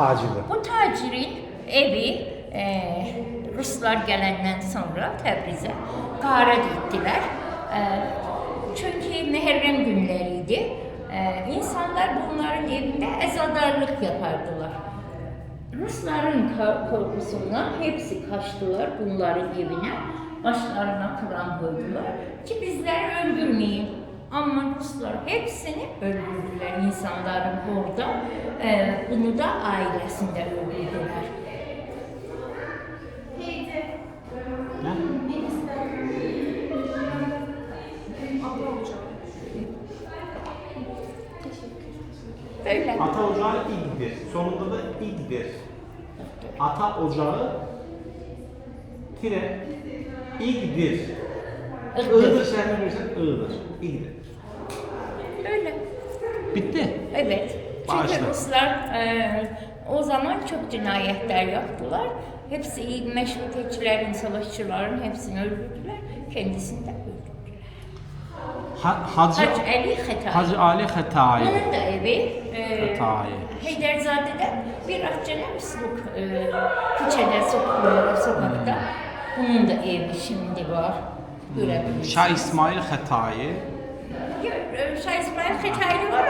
Tacirdir. Bu tacirin evi e, Ruslar gelenden sonra Təbrizə qarət etdilər. E, çünkü Mehrem günleriydi. E, insanlar bunların evinde ezadarlık yapardılar. Rusların korkusundan hepsi kaçtılar bunların evine. Başlarına Kur'an koydular ki bizleri öldürmeyin. Ama Ruslar hepsini öldürdüler insanların orada. Ee, bunu da ailesinde öldürdüler. Böyle. Ata ocağı İgdir. Sonunda da İgdir. Ata ocağı tire İgdir. Iğdır şehrine verirsen Iğdır. İgdir. Öyle. Bitti. Evet. Çünkü Bağışla. Ruslar e, o zaman çok cinayetler yaptılar. Hepsi meşrutiyetçilerin, savaşçıların hepsini öldürdüler. Kendisini de öldürdüler. Ha, Hacı, Hac Ali Xetai. Hacı Ali Xetai. Onun da evi e. Heyderzade'de bir Akçenemsluk e, küçede, sok- sokakta. Bunun da evi şimdi var. Görebilirsiniz. Şah İsmail Xetai. Yok, e, Şah İsmail Xetai'li var ama e, zannetmiyorum.